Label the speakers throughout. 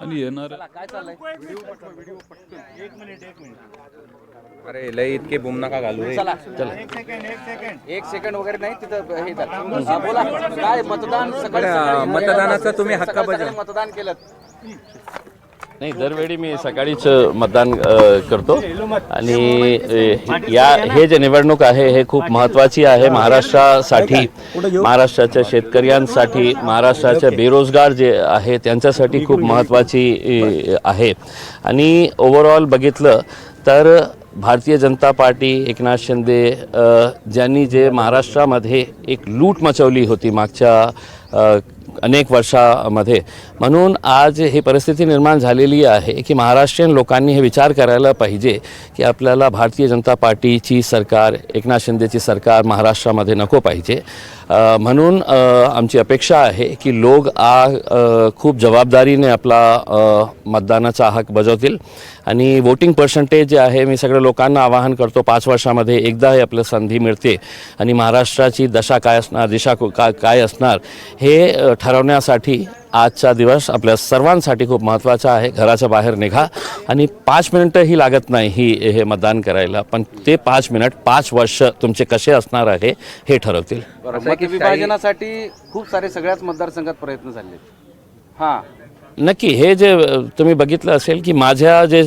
Speaker 1: आणि येणार
Speaker 2: अरे लय इतके बुम नका घालू रे.
Speaker 3: चला. चला. एक सेकंड वगैरे नाही तिथं हे झालं. हा, बोला. काय मतदान सकाळी
Speaker 2: बरं,
Speaker 3: सकाळी-
Speaker 2: मतदानाचं तुम्ही हक्क
Speaker 3: सकाळी-
Speaker 2: बजाव.
Speaker 3: सकाळी मतदान केलं.
Speaker 4: नाही दरवेळी मी सकाळीच मतदान करतो. आणि या हे जे निवडणूक आहे हे खूप महत्त्वाची आहे. महाराष्ट्रासाठी महाराष्ट्राच्या शेतकऱ्यांसाठी महाराष्ट्राचे बेरोजगार जे आहे त्यांच्यासाठी खूप महत्त्वाची आहे. आणि ओव्हरऑल बघितलं तर भारतीय जनता पार्टी एकनाथ शिंदे ज्यांनी जे महाराष्ट्रामध्ये एक लूट मचवली होती मागच्या अनेक वर्षामध्ये. म्हणून आज ही परिस्थिती निर्माण झालेली आहे की महाराष्ट्रीयन लोकांनी हे विचार करायला पाहिजे की आपल्याला भारतीय जनता पार्टीची सरकार एकनाथ शिंदेची सरकार महाराष्ट्रामध्ये नको पाहिजे. म्हणून आमची अपेक्षा आहे की लोक आ खूप जबाबदारीने आपला मतदानाचा हक बजावतील. आणि वोटिंग पर्सेंटेज जे आहे मी सगळं लोकांना आवाहन करतो पाच वर्षामध्ये एकदा हे आपलं संधी मिळते. आणि महाराष्ट्राची दशा काय असणार दिशा को- काय असणार हे ठरवण्यासाठी आजचा दिवस आपल्या सर्वांसाठी खूप महत्त्वाचा आहे. घराच्या बाहेर निघा. आणि पाच मिनिटंही लागत नाही ही हे मतदान करायला. पण ते पाच मिनिट पाच वर्ष तुमचे कसे असणार आहे हे ठरवतील.
Speaker 3: विभाजनासाठी खूप सारे सगळ्याच मतदारसंघात प्रयत्न झाले हा.
Speaker 4: नक्की हे जे तुम्ही बघितलं असेल की माझ्या जे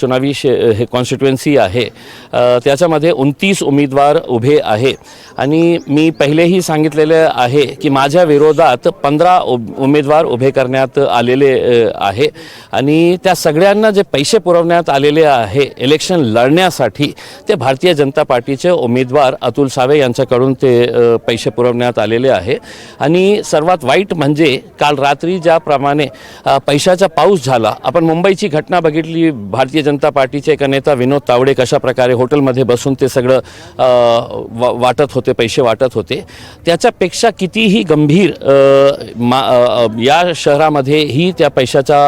Speaker 4: चुनावी शे हे कॉन्स्टिट्युएन्सी आहे त्याच्यामध्ये उनतीस उमेदवार उभे आहे. आणि मी पहिलेही सांगितलेले आहे की माझ्या विरोधात पंधरा उमेदवार उभे करण्यात आलेले आहे. आणि त्या सगळ्यांना जे पैसे पुरवण्यात आलेले आहे इलेक्शन लढण्यासाठी ते भारतीय जनता पार्टीचे उमेदवार अतुल सावे यांच्याकडून ते पैसे पुरवण्यात आलेले आहे. आणि सर्वात वाईट म्हणजे काल रात्री ज्याप्रमाणे पैशाचा पाऊस झाला. आपण मुंबईची घटना बघितली. भारतीय जनता पार्टीचे एका नेता विनोद तावडे कशा प्रकारे हॉटेलमध्ये बसून ते सगळं वा वाटत होते पैसे वाटत होते. त्याच्यापेक्षा कितीही गंभीर मा या शहरामध्ये ही त्या पैशाचा